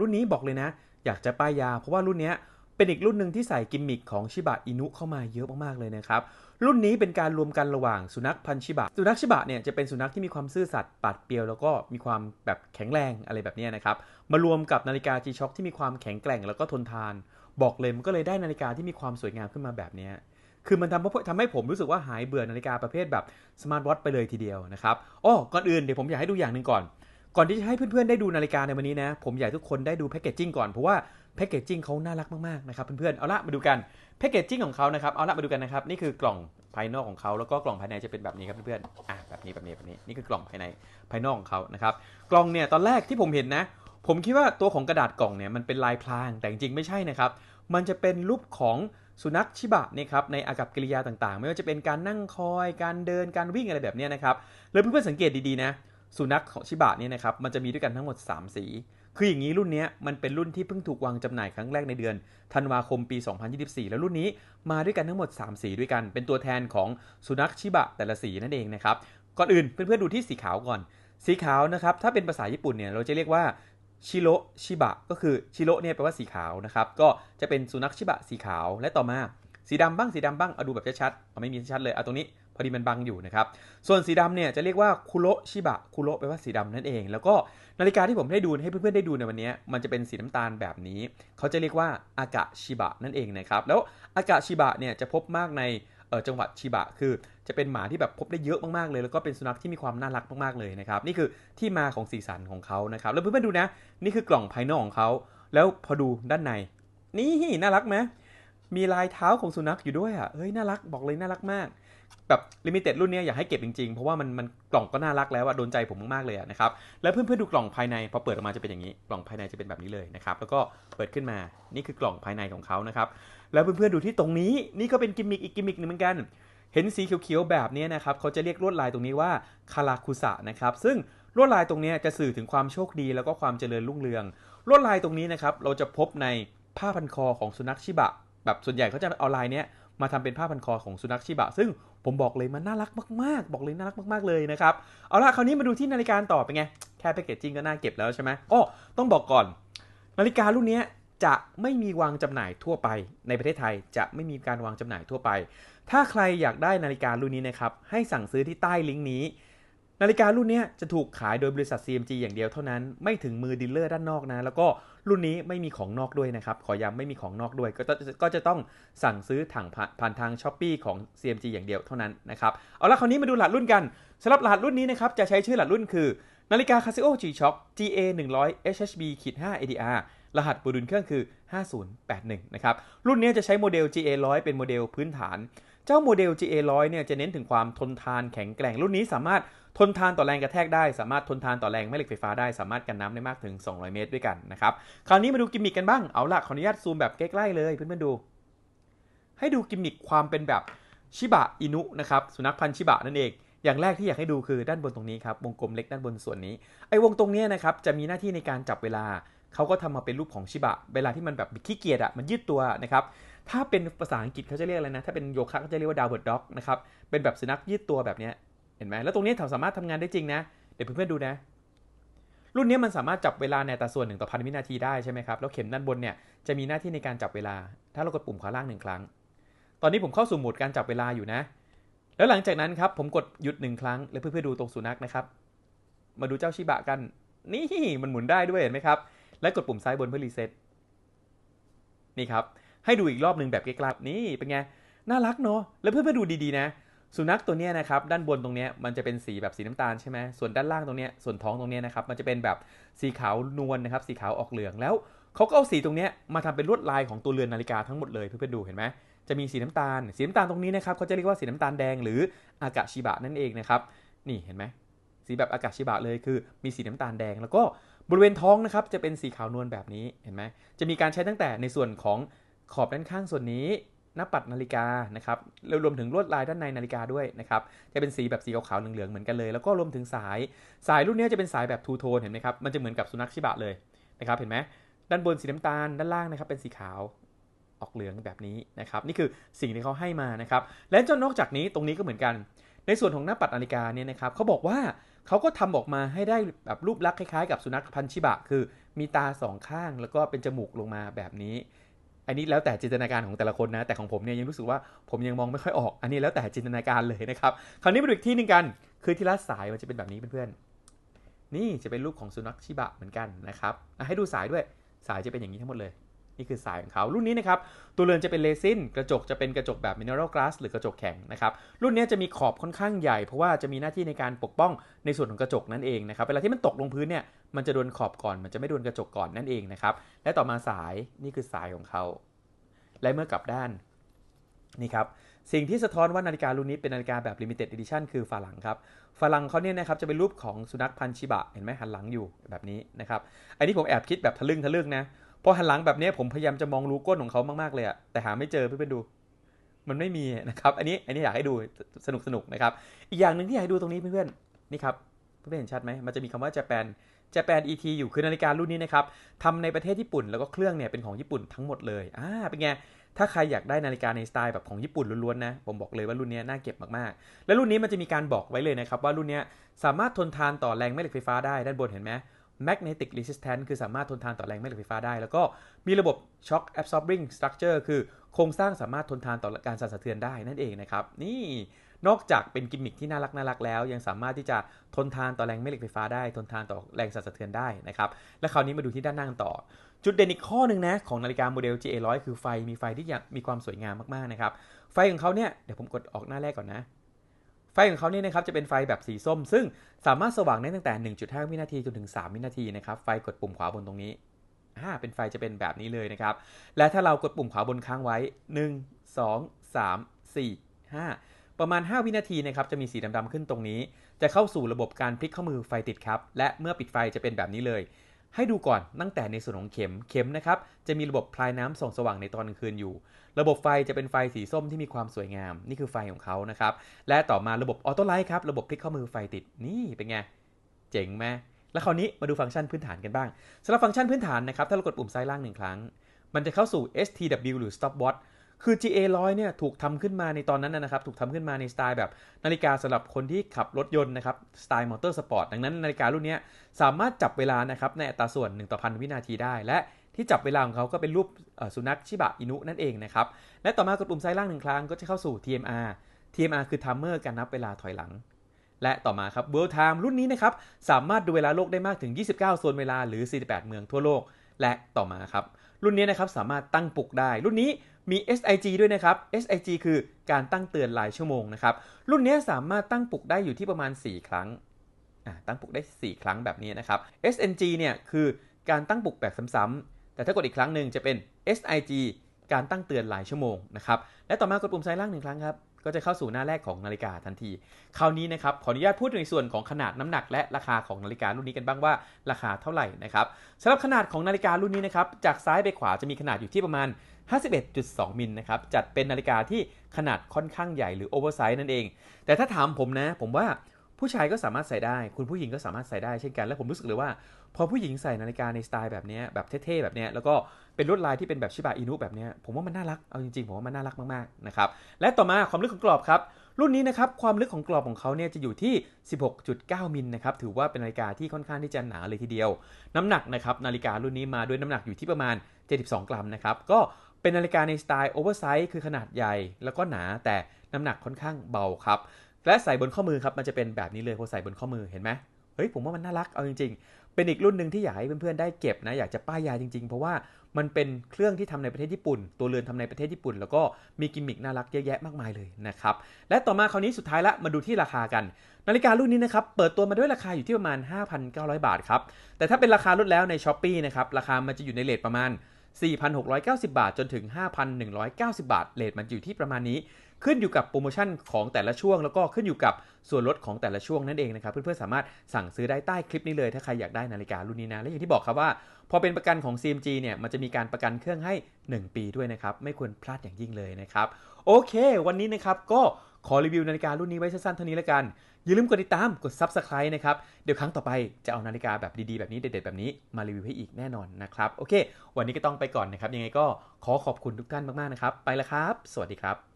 รุ่นนี้บอกเลยนะ อยากจะป้ายยา เพราะว่ารุ่นนี้เป็นอีกรุ่นหนึ่งที่ใส่กิมมิคของชิบะอินุเข้ามาเยอะมากๆเลยนะครับ รุ่นนี้เป็นการรวมกันระหว่างสุนัขพันชิบะ สุนัขชิบะเนี่ยจะเป็นสุนัขที่มีความซื่อสัตย์ปัดเปรียวแล้วก็มีความแบบแข็งแรงอะไรแบบนี้นะครับ มารวมกับนาฬิกา G-Shock ที่มีความแข็งแกร่งแล้วก็ทนทาน บอกเลยมันก็เลยได้นาฬิกาที่มีความสวยงามขึ้นมาแบบนี้คือมันทำทำให้ผมรู้สึกว่าหายเบื่อนาฬิกาประเภทแบบสมาร์ทวอทไปเลยทีเดียวนะครับอ๋อก่อนอื่นเดี๋ยวผมอยากให้ดูอย่างหนึ่งก่อน ก่อนที่จะให้เพื่อนๆได้ดูนาฬิกาในวันนี้นะ ผมอยากทุกคนได้ดูแพคเกจจิ้งก่อนเพราะว่าแพคเกจจิ้งเขาน่ารักมากๆนะครับเพื่อนๆเอาละมาดูกันแพคเกจจิ้งของเขานะครับเอาละมาดูกันนะครับนี่คือกล่องภายนอกของเขาแล้วก็กล่องภายในจะเป็นแบบนี้ครับเพื่อนๆอะแบบนี้แบบนี้แบบนี้นี่คือกล่องภายในภายนอกของเขานะครับกล่องเนี่ยตอนแรกที่ผมเห็นนะ ผมคิดว่าตัวของกระดาษกล่องเนี่ยมันเป็นลายพรางแต่จริงๆไม่ใช่นะครับมันจะเป็นรูปของสุนัขชิบะนี่ครับในอากับกิริยาต่างๆ ไม่ว่าจะเป็นการนั่งคอย การเดินการวิ่งอะไรแบบนี้นะครับแล้วเพื่อนๆสังเกตดีๆนะ สุนัขของชิบะเนี่ยนะครับมันจะมีด้วยกันทั้งหมด 3 สี คืออย่างนี้รุ่นนี้มันเป็นรุ่นที่เพิ่งถูกวางจำหน่ายครั้งแรกในเดือนธันวาคมปี 2024 แล้วรุ่นนี้มาด้วยกันทั้งหมด 3 สีด้วยกัน เป็นตัวแทนของสุนัขชิบะแต่ละสีนั่นเองนะครับก่อนอื่นเพื่อนๆดูที่สีขาวก่อน สีขาวนะครับถ้าเป็นภาษาญี่ปุ่นเนี่ยเราจะเรียกว่าชิโรชิบะก็คือชิโรเนี่ยแปลว่าสีขาวนะครับก็จะเป็นสุนัขชิบะสีขาวและต่อมาสีดำบ้างสีดำบ้างเอาดูแบบชัดๆเอาไม่มีชัดเลยเอาตรงนี้ พอดีมันบังอยู่นะครับ ส่วนสีดำเนี่ยจะเรียกว่าคุโรชิบะคุโรแปลว่าสีดำนั่นเอง แล้วก็นาฬิกาที่ผมให้ดูให้เพื่อนๆได้ดูในวันนี้มันจะเป็นสีน้ำตาลแบบนี้ เขาจะเรียกว่าอากะชิบะนั่นเองนะครับ แล้วอากะชิบะเนี่ยจะพบมากในจังหวัดชิบะคือจะเป็นหมาที่แบบพบได้เยอะมากๆเลย แล้วก็เป็นสุนัขที่มีความน่ารักมากๆเลยนะครับนี่คือที่มาของสีสันของเขานะครับแล้วเพื่อนๆดูนะ นี่คือกล่องภายนอกของเขาแล้วพอดูด้านในนี่น่ารักไหม มีลายเท้าของสุนัขอยู่ด้วยอะเฮ้ยน่ารักบอกเลยน่ารักมาก แบบลิมิเต็ดรุ่นนี้อยากให้เก็บจริงๆ เพราะว่ามันมันกล่องก็น่ารักแล้วอะโดนใจผมมากๆเลยนะครับแล้วเพื่อนๆดูกล่องภายในพอเปิดออกมาจะเป็นอย่างนี้ กล่องภายในจะเป็นแบบนี้เลยนะครับแล้วก็เปิดขึ้นมานี่คือกล่องภายในของเขานะครับแล้วเพื่อนๆดูที่ตรงนี้นี่ก็เป็นกิมมิคอีกกิมมิคหนึ่งเหมือนกันเห็นสีเขียวๆแบบนี้นะครับเขาจะเรียกลวดลายตรงนี้ว่าคาราคุสะนะครับซึ่งลวดลายตรงนี้จะสื่อถึงความโชคดีแล้วก็ความเจริญรุ่งเรืองลวดลายตรงนี้นะครับเราจะพบในผ้าพันคอของสุนัขชิบะ แบบส่วนใหญ่เขาจะเอาลายเนี้ยมาทำเป็นผ้าพันคอของสุนัขชิบะ ซึ่งผมบอกเลยมันน่ารักมากๆ บอกเลยน่ารักมากๆเลยนะครับ เอาละคราวนี้มาดูที่นาฬิกาต่อเป็นไง แค่แพคเกจจิ้งก็น่าเก็บแล้วใช่ไหมอ้ต้องบอกก่อน นาฬิการุ่นนี้จะไม่มีวางจำหน่ายทั่วไป ในประเทศไทยจะไม่มีการวางจำหน่ายทั่วไป ถ้าใครอยากได้นาฬิการุ่นนี้นะครับให้สั่งซื้อที่ใต้ลิงก์นี้ นาฬิการุ่นนี้จะถูกขายโดยบริษัท CMG อย่างเดียวเท่านั้น ไม่ถึงมือดีลเลอร์ด้านนอกนะ แล้วก็รุ่นนี้ไม่มีของนอกด้วยนะครับ ขอย้ำไม่มีของนอกด้วย ก็จะก็จะต้องสั่งซื้อถังผ่านทาง s h อ p e e ของ CMG อย่างเดียวเท่านั้นนะครับ เอาละคราวนี้มาดูรหัสรุ่นกันสำหรับรหัสรุ่นนี้นะครับ จะใช้ชื่อรหัสรุ่นคือ นาฬิกา Casio G-Shock GA 100 HHB 5 ADR รหัสบูดุลเครื่องคือ 5081 นะครับ รุ่นนี้จะใช้โมเดล GA 100เป็นโมเดลพื้นฐาน เจ้าโมเดล GA 100เนี่ยจะเน้นถึงความทนทานแข็งแกร่งรุ่นนี้สามารถ ทนทานต่อแรงกระแทกได้ สามารถทนทานต่อแรงแม่เหล็กไฟฟ้าได้ สามารถกันน้ำได้มากถึง 200 เมตรด้วยกันนะครับ คราวนี้มาดูกิมมิคกันบ้าง เอาละขออนุญาตซูมแบบใกล้ๆเลยเพื่อนๆดู ให้ดูกิมมิคความเป็นแบบชิบะอินุนะครับ สุนัขพันธุ์ชิบะนั่นเอง อย่างแรกที่อยากให้ดูคือด้านบนตรงนี้ครับ วงกลมเล็กด้านบนส่วนนี้ ไอ้วงตรงนี้นะครับ จะมีหน้าที่ในการจับเวลา เขาก็ทำมาเป็นรูปของชิบะ เวลาที่มันแบบขี้เกียจอะมันยืดตัวนะครับ ถ้าเป็นภาษาอังกฤษเขาจะเรียกอะไรนะ ถ้าเป็นโยคะก็จะเรียกว่าดาวเวิร์ดด็อกนะครับ เป็นแบบสุนัขยืดตัวแบบนี้ เห็นไหมแล้วตรงนี้สามารถทำงานได้จริงนะ เดี๋ยวเพื่อนๆดูนะ รุ่นนี้มันสามารถจับเวลาในอัตราส่วนหนึ่งต่อพันวินาทีได้ใช่ไหมครับ แล้วเข็มด้านบนเนี่ยจะมีหน้าที่ในการจับเวลา ถ้าเรากดปุ่มขวาล่างหนึ่งครั้ง ตอนนี้ผมเข้าสู่โหมดการจับเวลาอยู่นะ แล้วหลังจากนั้นครับผมกดหยุดหนึ่งครั้ง แล้วเพื่อนๆดูตรงสุนัขนะครับ มาดูเจ้าชิบะกัน นี่มันหมุนได้ด้วยเห็นไหมครับ และกดปุ่มซ้ายบนเพื่อรีเซ็ต นี่ครับ ให้ดูอีกรอบหนึ่งแบบใกล้ๆนี่เป็นไง น่ารักเนาะ แล้วเพื่อนๆดูดีๆนะ สุนัขตัวนี้นะครับด้านบนตรงนี้มันจะเป็นสีแบบสีน้ำตาลใช่ไหมส่วนด้านล่างตรงนี้ส่วนท้องตรงนี้นะครับมันจะเป็นแบบสีขาวนวลนะครับสีขาวออกเหลืองแล้วเขาก็เอาสีตรงนี้มาทำเป็นลวดลายของตัวเรือนนาฬิกาทั้งหมดเลยเพื่อนๆดูเห็นไหมจะมีสีน้ำตาล สีน้ำตาลตรงนี้นะครับเขาจะเรียกว่าสีน้ำตาลแดงหรืออากาชิบะนั่นเองนะครับนี่เห็นไหมสีแบบอากาชิบะเลยคือมีสีน้ำตาลแดง แล้วก็บริเวณท้องนะครับจะเป็นสีขาวนวลแบบนี้เห็นไหมจะมีการใช้ตั้งแต่ในส่วนของขอบด้านข้างส่วนนี้ หน้าปัดนาฬิกานะครับรวมถึงลวดลายด้านในนาฬิกาด้วยนะครับจะเป็นสีแบบสีขาวๆเหลืองๆเหมือนกันเลย แล้วก็รวมถึงสายสายรุ่นนี้จะเป็นสายแบบทูโทนเห็นไหมครับมันจะเหมือนกับสุนัขชิบะเลยนะครับเห็นไหมด้านบนสีน้ำตาลด้านล่างนะครับเป็นสีขาวออกเหลืองแบบนี้นะครับนี่คือสิ่งที่เขาให้มานะครับและจนนอกจากนี้ตรงนี้ก็เหมือนกัน ในส่วนของหน้าปัดนาฬิกาเนี่ยนะครับเขาบอกว่าเขาก็ทำออกมาให้ได้แบบรูปลักษณ์คล้ายๆ กับสุนัขพันธุ์ชิบะ คือมีตาสองข้างแล้วก็เป็นจมูกลงมาแบบนี้ อันนี้แล้วแต่จินตนาการของแต่ละคนนะ แต่ของผมเนี่ยยังรู้สึกว่าผมยังมองไม่ค่อยออก อันนี้แล้วแต่จินตนาการเลยนะครับ คราวนี้มาดูอีกที่นึงกัน คือที่รัดสายมันจะเป็นแบบนี้เพื่อนๆ นี่จะเป็นรูปของสุนัขชิบะเหมือนกันนะครับให้ดูสายด้วย สายจะเป็นอย่างนี้ทั้งหมดเลย นี่คือสายของเขา รุ่นนี้นะครับ ตัวเรือนจะเป็นเลซินกระจกจะเป็นกระจกแบบมินเนอรัลกลาสหรือกระจกแข็งนะครับ รุ่นนี้จะมีขอบค่อนข้างใหญ่ เพราะว่าจะมีหน้าที่ในการปกป้องในส่วนของกระจกนั่นเองนะครับ เวลาที่มันตกลงพื้นเนี่ย มันจะโดนขอบก่อน มันจะไม่โดนกระจกก่อนนั่นเองนะครับ และต่อมาสาย นี่คือสายของเขา และเมื่อกลับด้าน นี่ครับ สิ่งที่สะท้อนว่านาฬิการุ่นนี้เป็นนาฬิกาแบบ limited edition คือฝาหลังครับฝาหลังเขาเนี่ยนะครับจะเป็นรูปของสุนัขพันชิบะ เห็นไหมหันหลังอยู่แบบนี้นะครับ อันนี้ผมแอบคิดแบบทะลึ่งทะลึ่งนะ พอหันหลังแบบนี้ผมพยายามจะมองรูก้นของเขามากๆเลยอะแต่หาไม่เจอเพื่อนๆดู มันไม่มีนะครับ อันนี้อันนี้อยากให้ดูสนุกสนุกนะครับ อีกอย่างหนึ่งที่อยากให้ดูตรงนี้เพื่อนๆนี่ครับเพื่อนๆเห็นชัดไหมมันจะมีคำว่า Japan Japan ET อยู่คือนาฬิการุ่นนี้นะครับทำในประเทศญี่ปุ่นแล้วก็เครื่องเนี่ยเป็นของญี่ปุ่นทั้งหมดเลยอ่าเป็นไงถ้าใครอยากได้นาฬิกาในสไตล์แบบของญี่ปุ่นล้วนๆนะ ผมบอกเลยว่ารุ่นนี้น่าเก็บมากๆ และรุ่นนี้มันจะมีการบอกไว้เลยนะครับว่ารุ่นนี้สามารถทนทานต่อแรงแม่เหล็กไฟฟ้าได้ด้านบนเห็นไหม magnetic resistance คือสามารถทนทานต่อแรงแม่เหล็กไฟฟ้าได้ แล้วก็มีระบบ shock absorbing structure คือโครงสร้างสามารถทนทานต่อการสั่นสะเทือนได้นั่นเองนะครับ นี่นอกจากเป็นกิมมิคที่น่ารักน่ารักแล้ว ยังสามารถที่จะทนทานต่อแรงแม่เหล็กไฟฟ้าได้ ทนทานต่อแรงสั่นสะเทือนได้นะครับและคราวนี้มาดูที่ด้านหน้าต่อ จุดเด่นอีกข้อหนึ่งนะของนาฬิกาโมเดล GA100 คือไฟมีไฟที่มีความสวยงามมากๆนะครับไฟของเขาเนี่ยเดี๋ยวผมกดออกหน้าแรกก่อนนะ ฟของเขาเนี่ยนะครับจะเป็นไฟแบบสีส้ม ซึ่งสามารถสว่างได้ตั้งแต่ 1.5 วินาทีจนถึง 3 วินาทีนะครับ ไฟกดปุ่มขวาบนตรงนี้อ่าเป็นไฟจะเป็นแบบนี้เลยนะครับ และถ้าเรากดปุ่มขวาบนค้างไว้ 1 2 3 4 5 ประมาณ 5 วินาทีนะครับจะมีสีดำๆขึ้นตรงนี้ จะเข้าสู่ระบบการพลิกข้อมือไฟติดครับ และเมื่อปิดไฟจะเป็นแบบนี้เลย ให้ดูก่อนตั้งแต่ในส่วนของเข็มเข็มนะครับจะมีระบบพลายน้ำส่องสว่างในตอนกลางคืนอยู่ ระบบไฟจะเป็นไฟสีส้มที่มีความสวยงาม นี่คือไฟของเขานะครับและต่อมาระบบออโต้ไลท์ครับระบบพลิกข้อมือไฟติดนี่เป็นไงเจ๋งไหมแล้วคราวนี้มาดูฟังก์ชันพื้นฐานกันบ้างสำหรับฟังก์ชันพื้นฐานนะครับถ้าเรากดปุ่มซ้ายล่างหนึ่งครั้ง มันจะเข้าสู่ STW หรือ Stopwatch คือ GA100 เนี่ยถูกทำขึ้นมาในตอนนั้นนะครับ ถูกทำขึ้นมาในสไตล์แบบนาฬิกาสำหรับคนที่ขับรถยนต์นะครับ สไตล์มอเตอร์สปอร์ต ดังนั้นนาฬิการุ่นนี้สามารถจับเวลานะครับในอัตราส่วน1ต่อพันวินาทีได้ และที่จับเวลาของเขาก็เป็นรูปสุนัขชิบะอินุนั่นเองนะครับ และต่อมากดปุ่มซ้ายล่างหนึ่งครั้งก็จะเข้าสู่ TMR TMR คือ timer การนับเวลาถอยหลัง และต่อมาครับ World Time รุ่นนี้นะครับสามารถดูเวลาโลกได้มากถึง 29 โซนเวลาหรือ 48 เมืองทั่วโลก และต่อมาครับ รุ่นนี้นะครับสามารถตั้งปลุกได้ รุ่นนี้มี SIG ด้วยนะครับ SIG คือการตั้งเตือนรายชั่วโมงนะครับ รุ่นนี้สามารถตั้งปลุกได้อยู่ที่ประมาณ 4 ครั้งตั้งปลุกได้ 4 ครั้งแบบนี้นะครับ SNG เนี่ยคือการตั้งปลุกแบบซ้ำๆแต่ถ้ากดอีกครั้งหนึ่งจะเป็น SIG การตั้งเตือนหลายชั่วโมงนะครับ และต่อมากดปุ่มซ้ายล่างหนึ่งครั้งครับ ก็จะเข้าสู่หน้าแรกของนาฬิกาทันที คราวนี้นะครับขออนุญาตพูดในส่วนของขนาดน้ำหนักและราคาของนาฬิการุ่นนี้กันบ้างว่าราคาเท่าไหร่นะครับสำหรับขนาดของนาฬิการุ่นนี้นะครับจากซ้ายไปขวาจะมีขนาดอยู่ที่ประมาณ 51.2 มิลนะครับจัดเป็นนาฬิกาที่ขนาดค่อนข้างใหญ่หรือโอเวอร์ไซส์นั่นเอง แต่ถ้าถามผมนะ ผมว่าผู้ชายก็สามารถใส่ได้ คุณผู้หญิงก็สามารถใส่ได้เช่นกัน และผมรู้สึกเลยว่า พอผู้หญิงใส่นาฬิกาในสไตล์แบบนี้แบบเท่ๆแบบนี้แล้วก็ เป็นลวดลายที่เป็นแบบชิบะอินุแบบนี้ผมว่ามันน่ารักเอาจริงๆผมว่ามันน่ารักมากๆนะครับและต่อมาความลึกของกรอบครับรุ่นนี้นะครับความลึกของกรอบของเขาเนี่ยจะอยู่ที่ 16.9 มิลนะครับถือว่าเป็นนาฬิกาที่ค่อนข้างที่จะหนาเลยทีเดียว น้ำหนักนะครับนาฬิการุ่นนี้มาด้วยน้ำหนักอยู่ที่ประมาณ 72 กรัมนะครับก็เป็นนาฬิกาในสไตล์โอเวอร์ไซส์คือขนาดใหญ่ แล้วก็หนาแต่น้ำหนักค่อนข้างเบาครับและใส่บนข้อมือครับมันจะเป็นแบบนี้เลยพอใส่บนข้อมือเห็นไหม เฮ้ยผมว่ามันน่ารักเอาจริง ๆ เป็นอีกรุ่นหนึ่งที่อยากให้เพื่อนๆได้เก็บนะอยากจะป้ายยาจริง ๆ เพราะว่ามันเป็นเครื่องที่ทำในประเทศญี่ปุ่น ตัวเรือนทำในประเทศญี่ปุ่น แล้วก็มีกิมมิคน่ารักเยอะแยะมากมายเลยนะครับและต่อมาคราวนี้สุดท้ายละมาดูที่ราคากัน นาฬิการุ่นนี้นะครับเปิดตัวมาด้วยราคาอยู่ที่ประมาณ 5,900 บาทครับแต่ถ้าเป็นราคาลดแล้วใน s h อ p e e นะครับราคามันจะอยู่ในเลทประมาณ4,690 บาท จนถึง 5,190 บาท เลทมันอยู่ที่ประมาณนี้ ขึ้นอยู่กับโปรโมชั่นของแต่ละช่วง แล้วก็ขึ้นอยู่กับส่วนลดของแต่ละช่วงนั่นเองนะครับ เพื่อนๆสามารถสั่งซื้อได้ใต้คลิปนี้เลยถ้าใครอยากได้นาฬิการุ่นนี้นะ และอย่างที่บอกครับว่า พอเป็นประกันของ CMG เนี่ยมันจะมีการประกันเครื่องให้ 1 ปีด้วยนะครับไม่ควรพลาดอย่างยิ่งเลยนะครับโอเค วันนี้นะครับก็ขอรีวิวนาฬิการุ่นนี้ไว้สั้นๆเท่านี้แล้วกัน อย่าลืมกดติดตาม กด Subscribe นะครับ เดี๋ยวครั้งต่อไปจะเอานาฬิกาแบบดีๆ แบบนี้เด็ดๆ แบบนี้มารีวิวให้อีกแน่นอนนะครับ โอเค วันนี้ก็ต้องไปก่อนนะครับ ยังไงก็ขอขอบคุณทุกท่านมากๆ นะครับ ไปแล้วครับ สวัสดีครับ